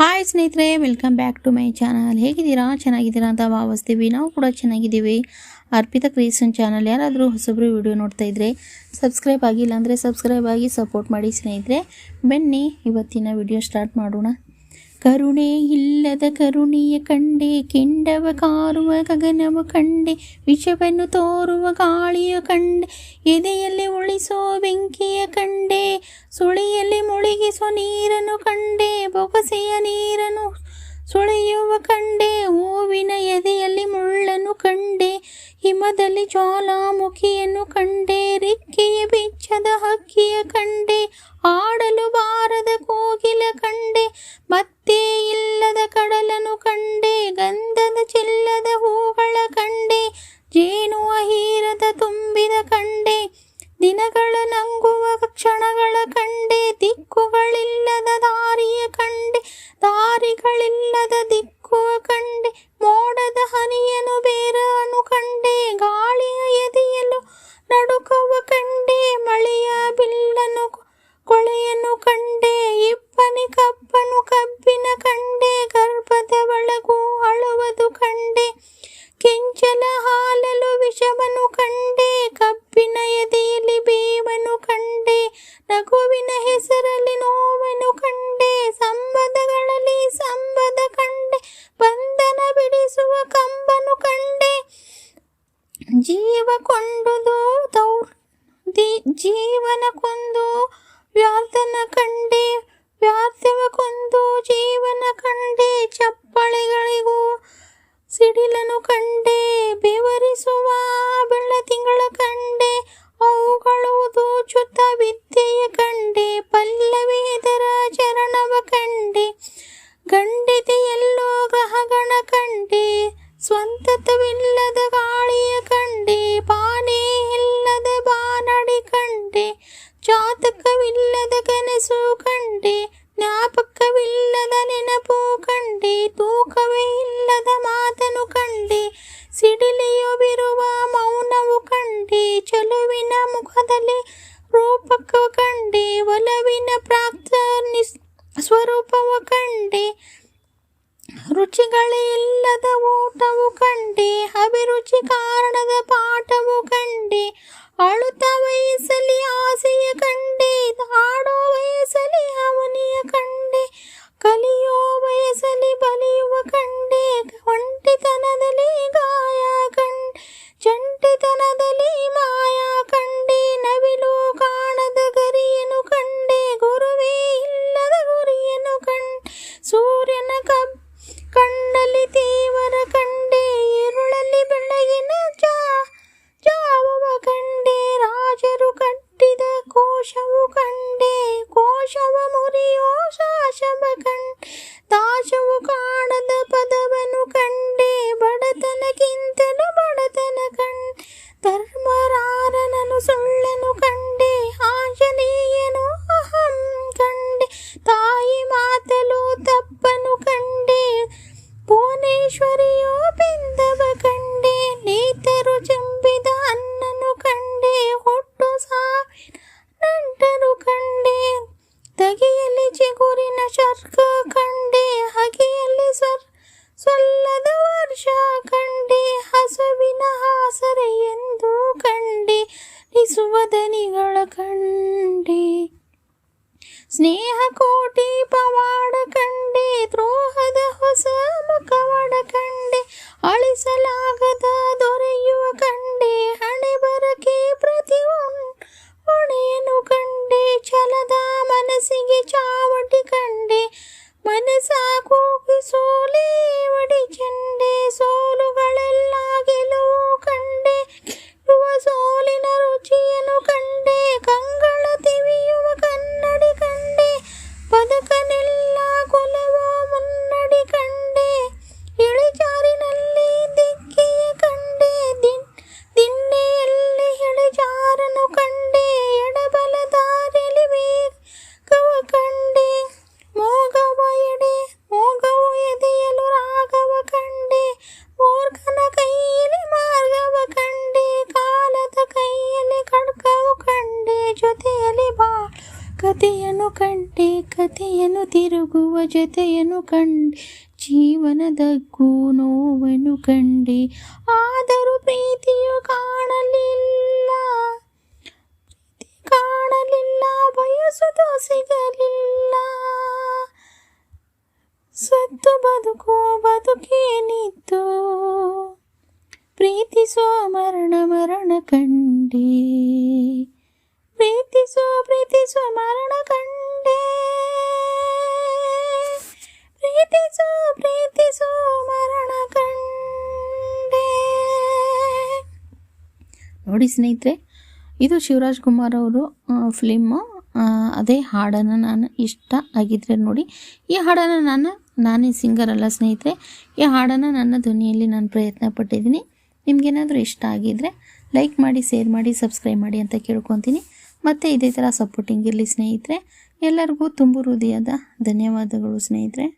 Hi ಸ್ನೇಹಿತರೆ welcome back to my channel ಹೇಗಿದ್ದೀರಾ? ಚೆನ್ನಾಗಿದ್ದೀರಾ ಅಂತ ಭಾವಿಸ್ತೀವಿ. ನಾವು ಕೂಡ ಚೆನ್ನಾಗಿದ್ದೀವಿ. ಅರ್ಪಿತಾ ಕ್ರಿಯೇಷನ್ ಚಾನಲ್ ಯಾರಾದರೂ ಹೊಸಬ್ರು ವಿಡಿಯೋ ನೋಡ್ತಾ ಇದ್ದರೆ ಸಬ್ಸ್ಕ್ರೈಬ್ ಆಗಿಲ್ಲ ಅಂದರೆ ಸಬ್ಸ್ಕ್ರೈಬ್ ಆಗಿ ಸಪೋರ್ಟ್ ಮಾಡಿ ಸ್ನೇಹಿತರೆ. ಬನ್ನಿ, ಇವತ್ತಿನ ವಿಡಿಯೋ ಸ್ಟಾರ್ಟ್ ಮಾಡೋಣ. ಕರುಣೆ ಇಲ್ಲದ ಕರುಣಿಯ ಕಂಡೆ ಕೆಂಡವ ಕಾರುವ ಗಗನವ ಕಂಡೆ ವಿಷವನ್ನು ತೋರುವ ಗಾಳಿಯ ಕಂಡೆ ಎದೆಯಲ್ಲಿ ಉಳಿಸೋ ಬೆಂಕಿಯ ಕಂಡೆ ಸುಳಿಯಲ್ಲಿ ಮುಳುಗಿಸೋ ನೀರನ್ನು ಕಂಡೆ ಬೊಗಸೆಯ ನೀರನ್ನು ಸುಳಿಯುವ ಕಂಡೆ ಹೂವಿನ ಎದೆಯಲ್ಲಿ ಮುಳ್ಳನ್ನು ಕಂಡೆ ಹಿಮದಲ್ಲಿ ಜ್ವಾಲಾಮುಖಿಯನ್ನು ಕಂಡೆ ರಿಕ್ಕಿಯ ಬೆಚ್ಚದ ಹಕ್ಕಿಯ ಕಂಡೆ ಮತ್ತೆ ಇಲ್ಲದ ಕಡಲನು ಕಂಡೆ, ಗಂಧದ ಚೆಲ್ಲದ ಹೂಗಳ ಕಂಡೆ ಜೇನುವ ಹೀರದ ತುಂಬಿದ ಕಂಡೆ, ದಿನಗಳ ನಂಗುವ ಕ್ಷಣಗಳ ವಿಷವನ್ನು ಕಂಡೆ, ಕಬ್ಬಿನ ಎದೆಯಲ್ಲಿ ಬೇವನ್ನು ಕಂಡೆ, ನಗುವಿನ ಹೆಸರಲ್ಲಿ ನೋವನ್ನು ಕಂಡೆ ಸಂಬದಗಳಲ್ಲಿ ಸಂಬದ ಕಂಡೆ, ಬಂಧನ ಬಿಡಿಸುವ ಕಂಬನು ಕಂಡೆ. ಜೀವ ಕೊಂಡುದು ದಿ ಜೀವನ ಕೊಂದು ಕಂಡೆ, ಅವುಗಳು ದೋಚುತ್ತ ವಿದ್ಯೆಯ ಕಂಡೆ, ಪಲ್ಲವಿ ಇದರ ಚರಣವ ಕಂಡೆ ಗಂಡಿದೆಯಲ್ಲೋ ಗ್ರಹಗಣ ಕಂಡೆ ಸ್ವಂತತವಿಲ್ಲದ ಗಾಳಿಯ ಕಂಡೆ, ಪಾನೇ ಇಲ್ಲದ ಬಾನಡಿ ಕಂಡೆ ಜಾತಕವಿಲ್ಲದ ಕನಸು ಕಂಡೆ, ಜ್ಞಾಪಕವಿಲ್ಲದ ನೆನಪು ಕಂಡೆ, ತೂಕವೇ ಕಂಡೆ ಒಲವಿನ ಪ್ರಾಪ್ತ ನಿಸ್, ಸ್ವರೂಪವು ಕಂಡೆ. ರುಚಿಗಳೇ ಇಲ್ಲದ ಊಟವು ಕಂಡೆ. ಅಭಿರುಚಿ ಕಾರಣದ ಪಾಠವು ಕಂಡೆ. ಅಳುತ್ತ ವಯಸ್ಸಲ್ಲಿ ಕಂಡೆ ಕೋಶವ ಮುರಿಯೋ ಶಾಸವ ಕಂಡೆ ದಾಶವು ಕಾಣದ ಪದವನ್ನು ಕಂಡೆ ಬಡತನಕ್ಕಿಂತಲೂ ಬಡತನ ಕಂಡೆ ಧರ್ಮರಾರನನು ಸ್ನೇಹ ಕೋಟಿ ಪವಾಡ ಕಂಡೆ ದ್ರೋಹದ ಹೊಸ ಮುಖವಾಡ ಕಂಡೆ ಅಳಿಸಲಾಗದ ದೊರೆಯುವ ಕಂಡೆ ಹಣೆ ಬರಕೆ ಜತೆಯನ್ನು ಕಂಡೆ. ಜೀವನದಕ್ಕೂ ನೋವನ್ನು ಕಂಡೆ. ಆದರೂ ಪ್ರೀತಿಯು ಕಾಣಲಿಲ್ಲ. ಪ್ರೀತಿ ಕಾಣಲಿಲ್ಲ ಬಯಸುವುದು ಸಿಗಲಿಲ್ಲ ಸತ್ತು ಬದುಕು ಬದುಕೇನಿತ್ತು. ಪ್ರೀತಿಸೋ ಮರಣ ಮರಣ ಕಂಡೆ. ಪ್ರೀತಿಸೋ ಪ್ರೀತಿಸೋ ಮರಣ ಕಂಡೆ. ನೋಡಿ ಸ್ನೇಹಿತರೆ, ಇದು ಶಿವರಾಜ್ ಕುಮಾರ್ ಅವರು ಫಿಲಿಮ್ಮು ಅದೇ ಹಾಡನ್ನು ನಾನು ಇಷ್ಟ ಆಗಿದ್ರೆ ನೋಡಿ. ಈ ಹಾಡನ್ನು ನಾನು, ನಾನೇ ಸಿಂಗರ್ ಅಲ್ಲ ಸ್ನೇಹಿತರೆ. ಈ ಹಾಡನ್ನು ನನ್ನ ಧ್ವನಿಯಲ್ಲಿ ನಾನು ಪ್ರಯತ್ನ ಪಟ್ಟಿದ್ದೀನಿ ನಿಮಗೇನಾದರೂ ಇಷ್ಟ ಆಗಿದ್ದರೆ ಲೈಕ್ ಮಾಡಿ ಶೇರ್ ಮಾಡಿ ಸಬ್ಸ್ಕ್ರೈಬ್ ಮಾಡಿ ಅಂತ ಕೇಳ್ಕೊತೀನಿ. ಮತ್ತು ಇದೇ ಥರ ಸಪೋರ್ಟಿಂಗ್ ಇರಲಿ ಸ್ನೇಹಿತರೆ. ಎಲ್ಲರಿಗೂ ತುಂಬು ಹೃದಯದ ಧನ್ಯವಾದಗಳು ಸ್ನೇಹಿತರೆ.